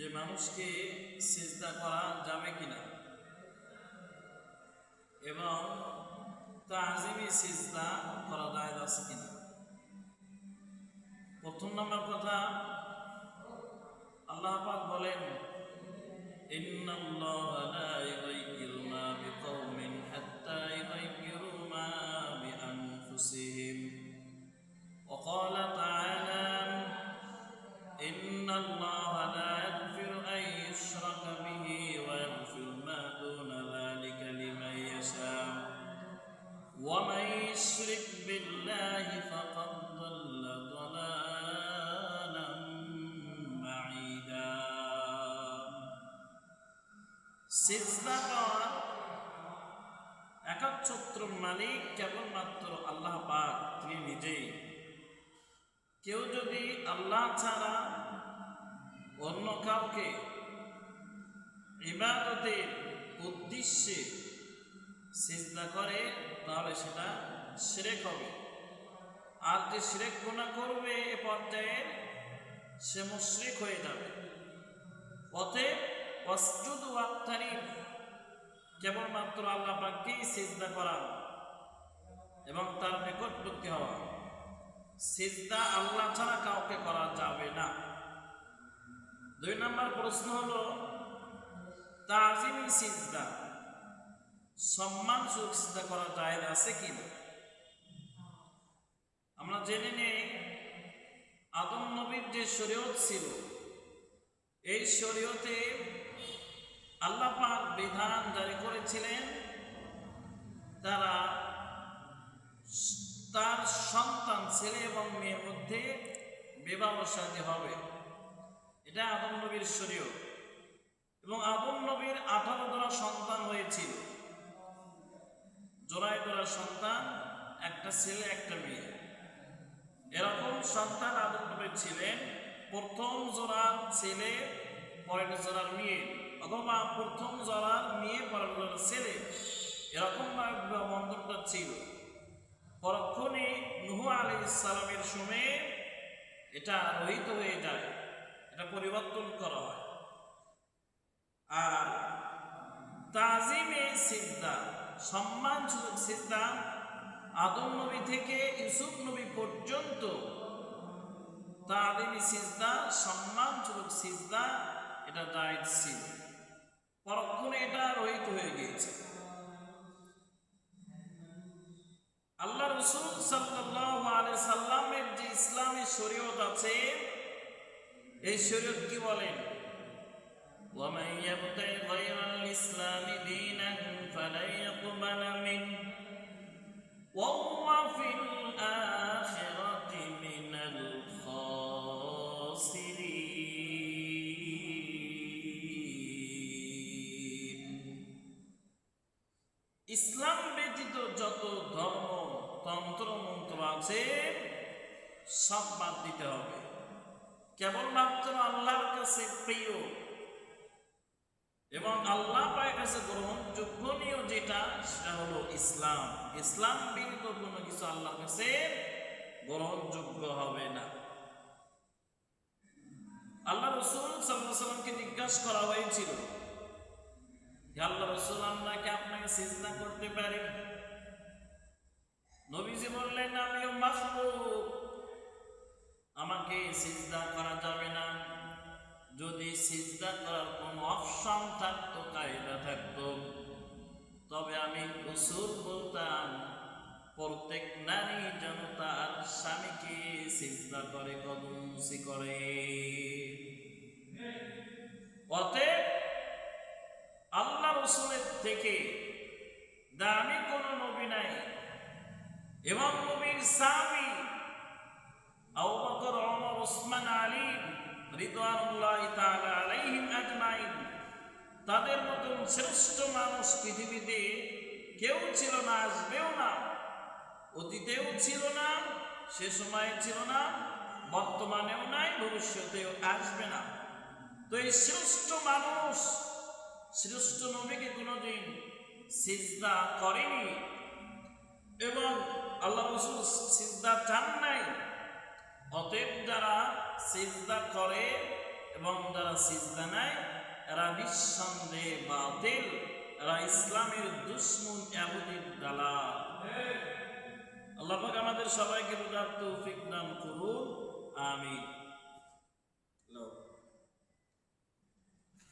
যে মানুষকে চেষ্টা করা যাবে কিনা এবং তাজিমি সিজদা করা যায় আছে কিনা প্রথম নম্বর কথা আল্লাহ পাক বলেন ইন্নাল্লাহা লা ইউগাইয়িরু মা বিকাউমিন হাত্তা ইউগাইয়িরু মা বিআনফুসিহিম وقال تعالى إن الله لا ومن يشرك بالله فقد ضل ضلالا بعيدا সিজদা করার একাচ্ছত্র মালিক কেবলমাত্র আল্লাহ পাক তিনি নিজেই কেউ যদি আল্লাহ ছাড়া অন্য কাউকে ইবাদতের উদ্দেশ্যে সিজদা করে, তাহলে সেটা শিরেক হবে। আর যে শিরেক গুণা করবে এ পর্যায়ে সে মুশরিক হয়ে যাবে। অতএব অস্তুদ ওয়াক্তারি কেবলমাত্র আল্লাহ পাককেই সিজদা করা এবং তার নিকটবর্তী হওয়া সিজদা আল্লাহ ছাড়া কাউকে করা যাবে না। দুই নম্বর প্রশ্ন হলো, তাজিমি সিজদা। সম্মান সিজদা করা যায় আছে কি না? আমরা জেনে নেই, আদম নবীর যে শরীয়ত ছিল, এই শরীয়তে আল্লাহ পাক বিধান জারি করেছিলেন, তারা তার সন্তান, ছেলে এবং মেয়ের মধ্যে বিবাহ সাথে হবে। এটা আদম নবীর শরীয় এবং আদম নবীর আঠারো জোড়া সন্তান হয়েছিল। জোড়ায় জোড়া সন্তান, একটা ছেলে, একটা মেয়ে। এরকম সন্তান আদম নবীর ছিলেন। প্রথম জোড়ার ছেলে, পরের জোড়ার মেয়ে, অথবা প্রথম জোড়ার মেয়ে, পরের জোড়ার ছেলে। এরকম ভাবে বিবাহ বন্ধনটা ছিল। পরক্ষণে নুহু আলী ইসলামের সময়ে এটা রহিত হয়ে যায়। এটা পরিবর্তন করা হয়। আর তাজিমে সিজদা সম্মানসূচক সিজদা আদম নবী থেকে ইউসুফ নবী পর্যন্ত। তাজিমি সিজদা সম্মানসূচক সিজদা এটা জায়েজ ছিল পরক্ষণে এটা রহিত হয়ে গিয়েছে। আল্লাহ রসুল সাল্লাল্লাহু আলাইহি সাল্লামের যে ইসলামী শরীয়ত আছে, এই শরীয়ত কি বলেন ومن يبتغ غير الإسلام دينا فلن يقبل منه وهو في الآخرة من الخاسرين ইসলাম ব্যতীত যত ধর্ম তন্ত্র মন্ত্র আছে সব বাদ দিতে হবে কেবলমাত্র আল্লাহর কাছে প্রিয় এবং আল্লাহ পায়ের কাছে গ্রহণযোগ্যনীয় যেটা, সেটা হলো ইসলাম। ইসলাম ব্যতীত কোনো কিছু আল্লাহর কাছে গ্রহণযোগ্য হবে না। আল্লাহ রসুল সাল্লামকে জিজ্ঞাসা করা হয়েছিল আল্লাহ রসুল আল্লাহকে আপনাকে সিজদা করতে পারি? নবীজি বললেন, আমিও মাখলুক আমাকে সিজদা করা যাবে না। যদি সিজদা করার কোন অপশন থাকতো, কায়দা থাকতো। তবে আমি রসুল বলতাম, প্রত্যেক নারী যেন তার স্বামীকে সিজদা করে কদমসি করে। অতএব আল্লাহ রসুলের থেকে দামি কোন নবী নাই। এবং নবীর স্বামী আবু বকর ওসমান, আলী, রিদওয়ানুল্লাহ তাদের মতন শ্রেষ্ঠ মানুষ পৃথিবীতে কেউ ছিল না, আসবেও না, অতীতেও ছিল না, সে সময়ে ছিল না, বর্তমানেও নাই, ভবিষ্যতেও আসবে না। তো এই শ্রেষ্ঠ মানুষ, শ্রেষ্ঠ নবীকে কোনোদিন সিজদা করেনি এবং আল্লাহ রসুল সিজদা চান নাই। অতএব যারা সিজদা করে এবং যারা সিজদা নেয় এরা নিঃসন্দেহে বাতিল। এরা ইসলামের দুশ্মন এমনির দালা আল্লাহ আমাদের সবাইকে রোজার তৌফিক দান করুন।